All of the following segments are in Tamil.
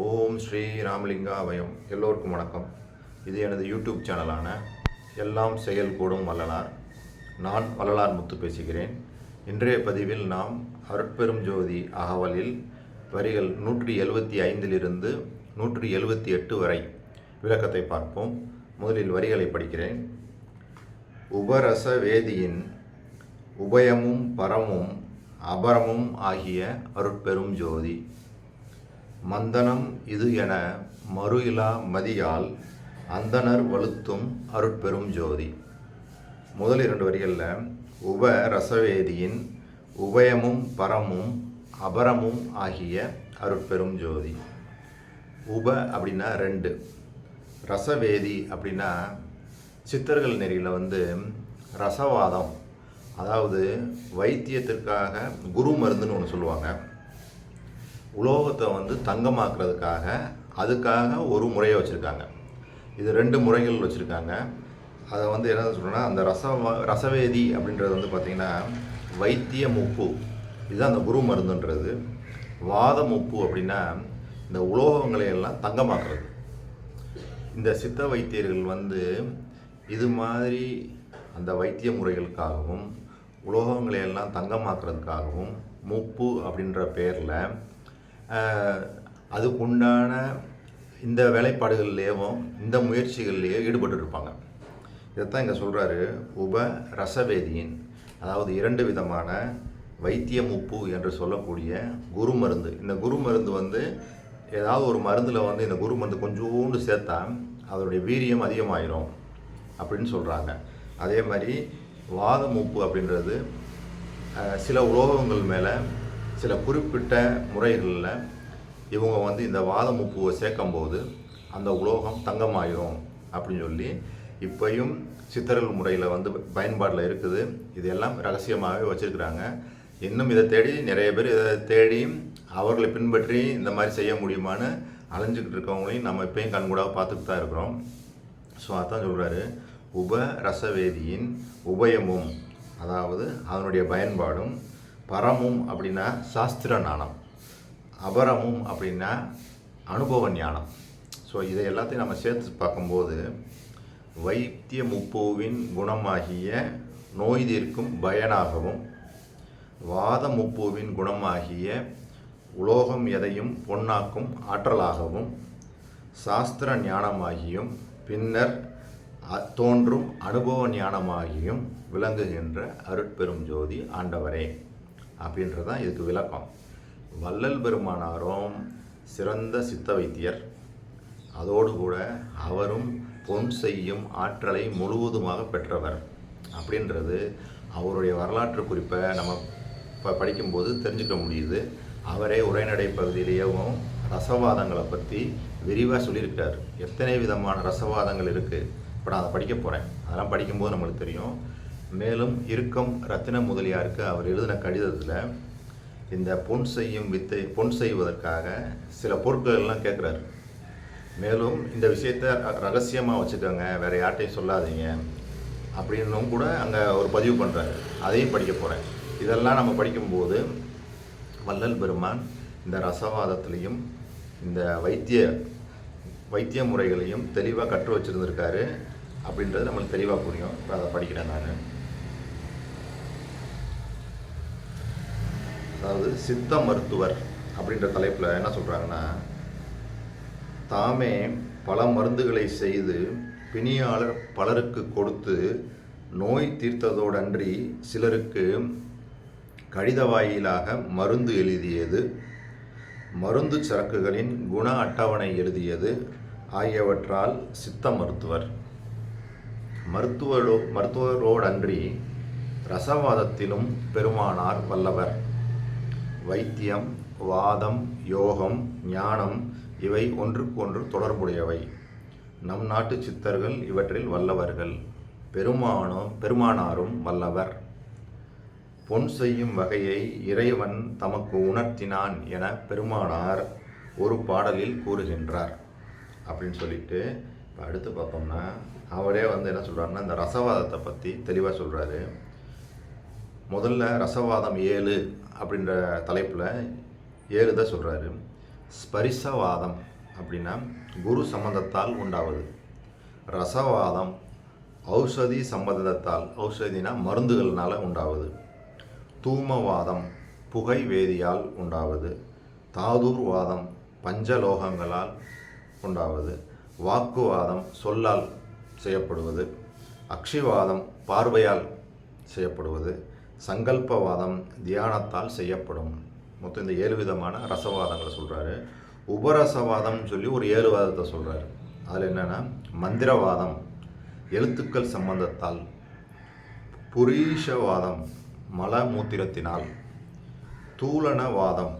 ஓம் ஸ்ரீ ராமலிங்காவயம் எல்லோருக்கும் வணக்கம். இது எனது யூடியூப் சேனலான எல்லாம் செயல் கூடும் வள்ளலார். நான் வள்ளலார் முத்து பேசுகிறேன். இன்றைய பதிவில் நாம் அருட்பெரும் ஜோதி அகவலில் வரிகள் நூற்றி எழுபத்தி ஐந்திலிருந்து நூற்றி எழுபத்தி எட்டு வரை விளக்கத்தை பார்ப்போம். முதலில் வரிகளை படிக்கிறேன். உபரச வேதியின் உபயமும் பரமும் அபரமும் ஆகிய அருட்பெரும் ஜோதி. மந்தனம் இது என மறு இலா மதியால் அந்தணர் வலுத்தும் அருட்பெரும் ஜோதி. முதல் இரண்டு வரிகளில் உப ரசவேதியின் உபயமும் பரமும் அபரமும் ஆகிய அருட்பெரும் ஜோதி. உப அப்படின்னா ரெண்டு. ரசவேதி அப்படின்னா சித்தர்கள் நெறியில் வந்து ரசவாதம் அதாவது வைத்தியத்திற்காக குரு மருந்துன்னு ஒன்று சொல்லுவாங்க. உலோகத்தை வந்து தங்கமாக்குறதுக்காக அதுக்காக ஒரு முறையை வச்சுருக்காங்க. இது ரெண்டு முறைகள் வச்சுருக்காங்க. அதை வந்து என்ன சொல்கிறேன்னா அந்த ரச ரசவேதி அப்படின்றது வந்து பார்த்திங்கன்னா வைத்திய முப்பு. இதுதான் அந்த குரு மருந்துன்றது. வாத முப்பு அப்படின்னா இந்த உலோகங்களை எல்லாம் தங்கமாக்குறது. இந்த சித்த வைத்தியர்கள் வந்து இது மாதிரி அந்த வைத்திய முறைகளுக்காகவும் உலோகங்களை எல்லாம் தங்கமாக்குறதுக்காகவும் முப்பு அப்படின்ற பேரில் அதுக்குண்டான இந்த வேலைப்பாடுகள்லேயும் இந்த முயற்சிகள்லேயே ஈடுபட்டு இருப்பாங்க இதைத்தான் இங்கே சொல்கிறாரு உப ரசவேதியின் அதாவது இரண்டு விதமான வைத்தியம் உப்பு என்று சொல்லக்கூடிய குரு மருந்து. இந்த குரு மருந்து வந்து ஏதாவது ஒரு மருந்தில் வந்து இந்த குரு மருந்து கொஞ்சோண்டு சேர்த்தா அதனுடைய வீரியம் அதிகமாயிரும் அப்படின்னு சொல்கிறாங்க அதே மாதிரி வாதம் உப்பு அப்படின்றது சில உலோகங்கள் மேலே சில குறிப்பிட்ட முறைகளில் இவங்க வந்து இந்த வாதமுப்புவை சேர்க்கும்போது அந்த உலோகம் தங்கமாயிரும் அப்படின்னு சொல்லி இப்பையும் சித்தர்கள் முறையில் வந்து பயன்பாட்டில் இருக்குது. இதெல்லாம் ரகசியமாகவே வச்சுருக்குறாங்க. இன்னும் இதை தேடி நிறைய பேர் இதை தேடி அவர்களை பின்பற்றி இந்த மாதிரி செய்ய முடியுமான்னு அலைஞ்சிக்கிட்டு இருக்கவங்களையும் நம்ம இப்பயும் கண்கூடாக பார்த்துட்டு தான் இருக்கிறோம். ஸோ அதான் சொல்கிறாரு உப ரசவேதியின் உபயமும் அதாவது அதனுடைய பயன்பாடும் பரமும் அப்படின்னா சாஸ்திர ஞானம் அபரமும் அப்படின்னா அனுபவ ஞானம் ஸோ இதை எல்லாத்தையும் நம்ம சேர்த்து பார்க்கும்போது வைத்திய முப்பூவின் குணமாகிய நோய் தீர்க்கும் பயனாகவும் வாத முப்பூவின் குணமாகிய உலோகம் எதையும் பொன்னாக்கும் ஆற்றலாகவும் சாஸ்திர ஞானமாகியும் பின்னர் அ- தோன்றும் அனுபவ ஞானமாகியும் விளங்குகின்ற அருட்பெரும் ஜோதி ஆண்டவரே. அப்படின்றது தான் இதுக்கு விளக்கம். வள்ளல் பெருமானாரும் சிறந்த சித்த வைத்தியர். அதோடு கூட அவரும் பொன் செய்யும் ஆற்றலை முழுவதுமாக பெற்றவர். அப்படின்றது அவருடைய வரலாற்று குறிப்பை நம்ம ப படிக்கும்போது தெரிஞ்சுக்க முடியுது. அவரே உரைநடை பகுதியிலேயும் ரசவாதங்களை பற்றி விரிவாக சொல்லியிருக்கார். எத்தனை விதமான ரசவாதங்கள் இருக்குது இப்போ நான் அதை படிக்க போகிறேன் அதெல்லாம் படிக்கும்போது நம்மளுக்கு தெரியும். மேலும் இறுக்கம் ரத்தின முதலியாருக்கு அவர் எழுதின கடிதத்தில் இந்த பொன் செய்யும் வித்தை பொன் செய்வதற்காக சில பொருட்கள் எல்லாம் கேட்குறாரு மேலும் இந்த விஷயத்தை ரகசியமாக வச்சுக்கோங்க வேறு யார்கிட்டையும் சொல்லாதீங்க அப்படின்னும் கூட அங்கே ஒரு பதிவு பண்ணுறாரு அதையும் படிக்க போகிறேன் இதெல்லாம் நம்ம படிக்கும்போது வள்ளல் பெருமான் இந்த ரசவாதத்துலேயும் இந்த வைத்திய வைத்திய முறைகளையும் தெளிவாக கற்று வச்சுருந்துருக்காரு. அப்படின்றது நம்மளுக்கு தெளிவாக புரியும். இப்போ அதை படிக்கிறேன் நான். அதாவது சித்த மருத்துவர் அப்படின்ற தலைப்பில் என்ன சொல்கிறாங்கன்னா தாமே பல மருந்துகளை செய்து பிணியாளர் பலருக்கு கொடுத்து நோய் தீர்த்ததோடன்றி சிலருக்கு கடித வாயிலாக மருந்து எழுதியது மருந்து சரக்குகளின் குண அட்டவணை எழுதியது ஆகியவற்றால் சித்த மருத்துவர். மருத்துவரோ மருத்துவரோடன்றி ரசவாதத்திலும் பெருமானார் வல்லவர். வைத்தியம் வாதம் யோகம் ஞானம் இவை ஒன்றுக்கு ஒன்று தொடர்புடையவை. நம் நாட்டு சித்தர்கள் இவற்றில் வல்லவர்கள். பெருமானும் பெருமானாரும் வல்லவர். பொன் செய்யும் வகையை இறைவன் தமக்கு உணர்த்தினான் என பெருமானார் ஒரு பாடலில் கூறுகின்றார். அப்படின்னு சொல்லிட்டு இப்போ அடுத்து பார்த்தோம்னா அவரே வந்து என்ன சொல்கிறாருன்னா இந்த ரசவாதத்தை பற்றி தெளிவாக சொல்கிறாரு முதல்ல ரசவாதம் ஏழு. அப்படின்ற தலைப்பில் ஏறுத சொல்கிறாரு ஸ்பரிசவாதம் அப்படின்னா குரு சம்பந்தத்தால் உண்டாவது. ரசவாதம் ஔஷதி சம்பந்தத்தால் ஔஷதினா மருந்துகள்னால் உண்டாவது. தூமவாதம் புகை வேதியால் உண்டாவது. தாதூர்வாதம் பஞ்சலோகங்களால் உண்டாவது. வாக்குவாதம் சொல்லால் செய்யப்படுவது. அக்ஷிவாதம் பார்வையால் செய்யப்படுவது. சங்கல்பவாதம் தியானத்தால் செய்யப்படும். மொத்தம் இந்த ஏழு விதமான ரசவாதங்களை சொல்கிறாரு உபரசவாதம்னு சொல்லி ஒரு ஏழு வாதத்தை சொல்கிறாரு அதில் என்னென்னா மந்திரவாதம் எழுத்துக்கள் சம்பந்தத்தால் புரீஷவாதம் மலமூத்திரத்தினால் தூலனவாதம்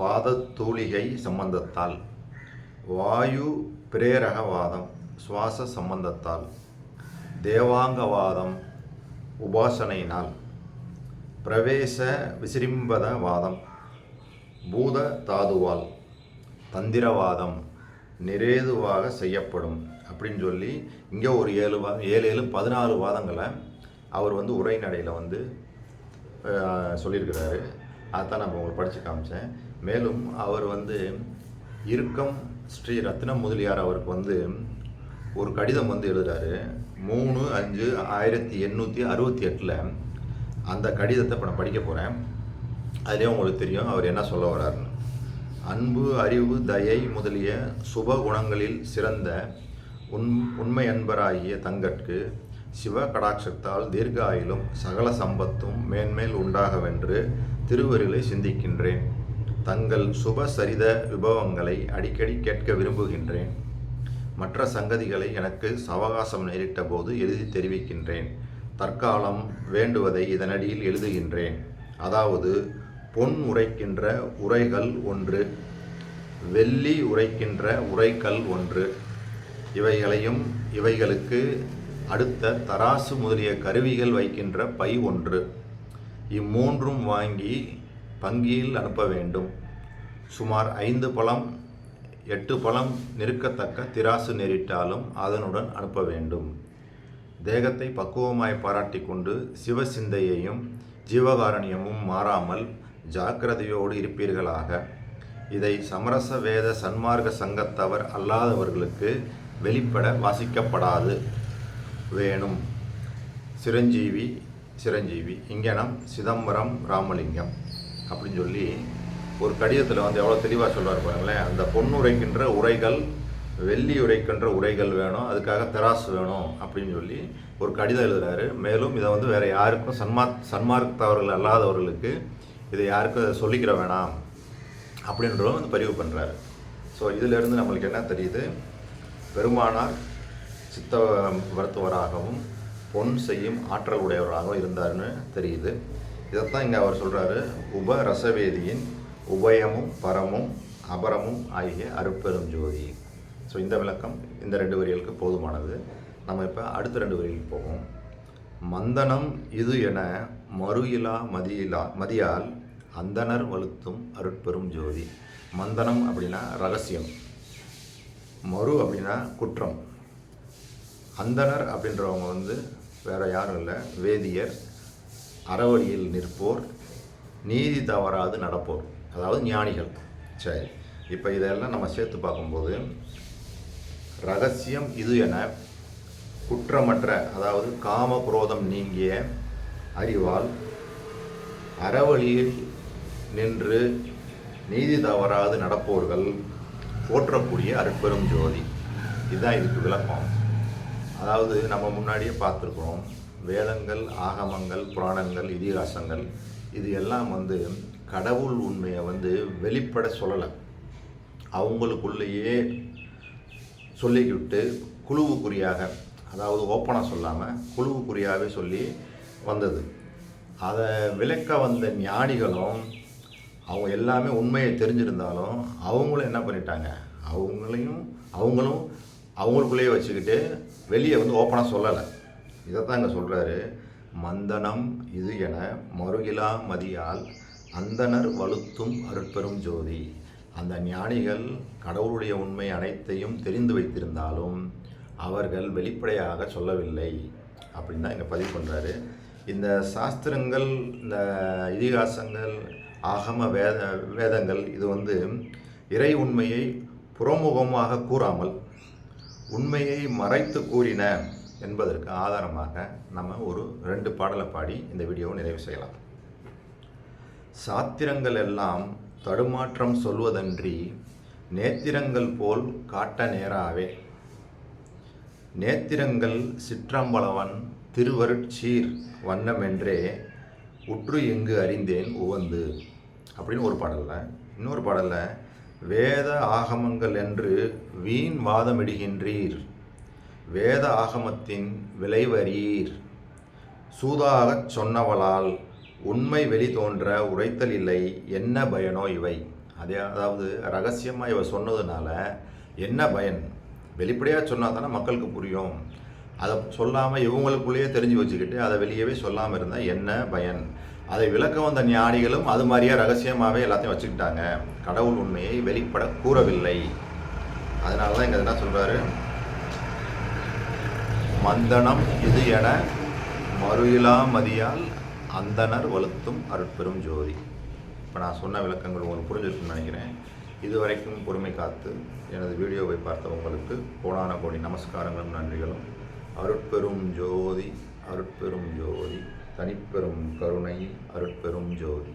பாதத்தூளிகை சம்பந்தத்தால் வாயு பிரேரகவாதம் சுவாச சம்பந்தத்தால் தேவாங்கவாதம் உபாசனையினால். பிரவேச விசிரிம்பதவாதம். பூத தாதுவால் தந்திரவாதம் நிரேதுவாக செய்யப்படும் அப்படின்னு சொல்லி இங்கே ஒரு ஏழு வா ஏழு ஏழு பதினாலு வாதங்களை அவர் வந்து உரைநடையில் வந்து சொல்லியிருக்கிறாரு. அதைத்தான் நம்ம உங்களுக்கு படித்து காமிச்சேன். மேலும் அவர் வந்து இறுக்கம் ஸ்ரீ ரத்னம் முதலியார் அவருக்கு வந்து ஒரு கடிதம் வந்து எழுதுறாரு. மூணு அஞ்சு ஆயிரத்தி எண்ணூற்றி அறுபத்தி எட்டில் அந்த கடிதத்தை இப்போ நான் படிக்க போகிறேன் அதிலே உங்களுக்கு தெரியும் அவர் என்ன சொல்ல வர்றாருன்னு. அன்பு அறிவு தயை முதலிய சுப குணங்களில் சிறந்த உண் உண்மை அன்பராகிய தங்கட்கு சிவ கடாட்சத்தால் தீர்காயிலும் சகல சம்பத்தும் மேன்மேல் உண்டாகவென்று திருவருளை சிந்திக்கின்றேன். தங்கள் சுப சரித விபவங்களை அடிக்கடி கேட்க விரும்புகின்றேன். மற்ற சங்கதிகளை எனக்கு சவகாசம் நேரிட்ட போது எழுதி தெரிவிக்கின்றேன். தற்காலம் வேண்டுவதை இதனடியில் எழுதுகின்றேன். அதாவது பொன் உரைக்கின்ற உரைகள் ஒன்று வெள்ளி உரைக்கின்ற உரைக்கல் ஒன்று. இவைகளையும் இவைகளுக்கு அடுத்த தராசு முதலிய கருவிகள் வைக்கின்ற பை ஒன்று. இம்மூன்றும் வாங்கி பங்கியில் அனுப்ப வேண்டும். சுமார் ஐந்து பழம் எட்டு பழம் நிற்கத்தக்க திராசு நேரிட்டாலும் அதனுடன் அனுப்ப வேண்டும். தேகத்தை பக்குவமாய் பாராட்டி கொண்டு சிவசிந்தையையும் ஜீவகாரண்யமும் மாறாமல் ஜாக்கிரதையோடு இருப்பீர்களாக. இதை சமரச வேத சன்மார்க்க சங்கத்தவர் அல்லாதவர்களுக்கு வெளிப்பட வாசிக்கப்படாது. வேணும். சிரஞ்சீவி சிரஞ்சீவி இங்கனம் சிதம்பரம் ராமலிங்கம் அப்படின்னு சொல்லி ஒரு கடிதத்தில் வந்து எவ்வளோ தெளிவாக சொல்றாரு பாருங்களேன். அந்த பொன்னுரைக்கின்ற உரைகள் வெள்ளி உரைக்கின்ற உரைகள் வேணும் அதுக்காக தெராசு வேணும் அப்படின்னு சொல்லி ஒரு கடிதம் எழுதுறாரு. மேலும் இதை வந்து வேற யாருக்கும் சன்மா சன்மார்க்கத்தவர்கள் அல்லாதவர்களுக்கு இதை யாருக்கும் சொல்லிக்கிற வேணாம் அப்படின்றதும் வந்து பதிவு பண்ணுறாரு ஸோ இதிலிருந்து நம்மளுக்கு என்ன தெரியுது? பெருமானார் சித்த மருத்துவராகவும் பொன் செய்யும் ஆற்றல் உடையவராகவும் இருந்தாருன்னு தெரியுது. இதைத்தான் இங்கே அவர் சொல்கிறாரு உப ரசவேதியின் உபயமும் பரமும் அபரமும் ஆகிய அருப்பெரும் ஜோதி ஸோ இந்த விளக்கம் இந்த ரெண்டு வரிகளுக்கு போதுமானது. நம்ம இப்போ அடுத்த ரெண்டு வரிகளுக்கு போவோம். மந்தனம் இது என மறுயிலா மதியிலா மதியால் அந்தணர் வலுத்தும் அருட்பெரும் ஜோதி. மந்தனம் அப்படின்னா ரகசியம். மறு அப்படின்னா குற்றம். அந்தணர் அப்படின்றவங்க வந்து வேற யாரும் இல்லை. வேதியர் அறவழியில் நிற்போர் நீதி தவறாது நடப்போர். அதாவது ஞானிகள். சரி. இப்போ இதெல்லாம் நம்ம சேர்த்து பார்க்கும்போது ரகசியம் இது என குற்றமற்ற அதாவது காம குரோதம் நீங்கிய அறிவால் அறவழியில் நின்று நீதி தவறாது நடப்போர்கள் போற்றக்கூடிய அருட்பெரும் ஜோதி. இதுதான் இதுக்கு விளக்கம். அதாவது நம்ம முன்னாடியே பார்த்துருக்குறோம். வேதங்கள் ஆகமங்கள் புராணங்கள் இதிகாசங்கள் இது எல்லாம் வந்து கடவுள் உண்மையை வந்து வெளிப்பட சொல்லலை. அவங்களுக்குள்ளேயே சொல்லிக்கிட்டு குழுவுக்குரியாக அதாவது ஓப்பனாக சொல்லாமல் குழுவுக்குரியாகவே சொல்லி வந்தது. அதை விளக்க வந்த ஞானிகளும் அவங்க எல்லாமே உண்மையை தெரிஞ்சிருந்தாலும் அவங்களும் என்ன பண்ணிட்டாங்க? அவங்களையும் அவங்களும் அவங்களுக்குள்ளேயே வச்சுக்கிட்டு வெளியே வந்து ஓப்பனாக சொல்லலை. இதைத்தான் இங்கே சொல்கிறாரு மந்தனம் இது என மறுகிலா மதியால் அந்தனர் வலுத்தும் அருட்பெரும் ஜோதி. அந்த ஞானிகள் கடவுளுடைய உண்மை அனைத்தையும் தெரிந்து வைத்திருந்தாலும் அவர்கள் வெளிப்படையாக சொல்லவில்லை அப்படின்னு தான் இங்கே பதிவு பண்ணுறாரு இந்த சாஸ்திரங்கள் இந்த இதிகாசங்கள் ஆகம வேத வேதங்கள் இது வந்து இறை உண்மையை புறமுகமாக கூறாமல் உண்மையை மறைத்து கூறின என்பதற்கு ஆதாரமாக நம்ம ஒரு ரெண்டு பாடலை பாடி இந்த வீடியோவை நிறைவு செய்யலாம். சாத்திரங்கள் எல்லாம் தடுமாற்றம் சொல்வதன்றி நேத்திரங்கள் போல் காட்ட நேராவே. நேத்திரங்கள் சிற்றம்பலவன் திருவருட்சீர் வண்ணமென்றே உற்று எங்கு அறிந்தேன் உவந்து. அப்படின்னு ஒரு பாடலில். இன்னொரு பாடலில் வேத ஆகமங்கள் என்று வீண் வாதமிடுகின்றீர். வேத ஆகமத்தின் விளைவரீர் சூதாகச் சொன்னவளால் உண்மை வெளி தோன்ற உரைத்தல் இல்லை என்ன பயனோ இவை. அதே அதாவது ரகசியமாக இவ சொன்னதுனால என்ன பயன்? வெளிப்படையாக சொன்னால் தானே மக்களுக்கு புரியும். அதை சொல்லாமல் இவங்களுக்குள்ளேயே தெரிஞ்சு வச்சுக்கிட்டு அதை வெளியவே சொல்லாமல் இருந்தால் என்ன பயன்? அதை விளக்க வந்த ஞானிகளும் அது மாதிரியே ரகசியமாகவே எல்லாத்தையும் வச்சுக்கிட்டாங்க. கடவுள் உண்மையை வெளிப்பட கூறவில்லை. அதனால தான் இங்கே என்ன சொல்கிறாரு மந்தனம் இது என மறுயிலா மதியால் அந்தனர் வலுத்தும் அருட்பெரும் ஜோதி. இப்போ நான் சொன்ன விளக்கங்கள் உங்களுக்கு புரிஞ்சிருக்குன்னு நினைக்கிறேன். இதுவரைக்கும் பொறுமை காத்து எனது வீடியோவை பார்த்த உங்களுக்கு கோடான கோடி நமஸ்காரங்களும் நன்றிகளும். அருட்பெரும் ஜோதி அருட்பெரும் ஜோதி தனிப்பெரும் கருணை அருட்பெரும் ஜோதி.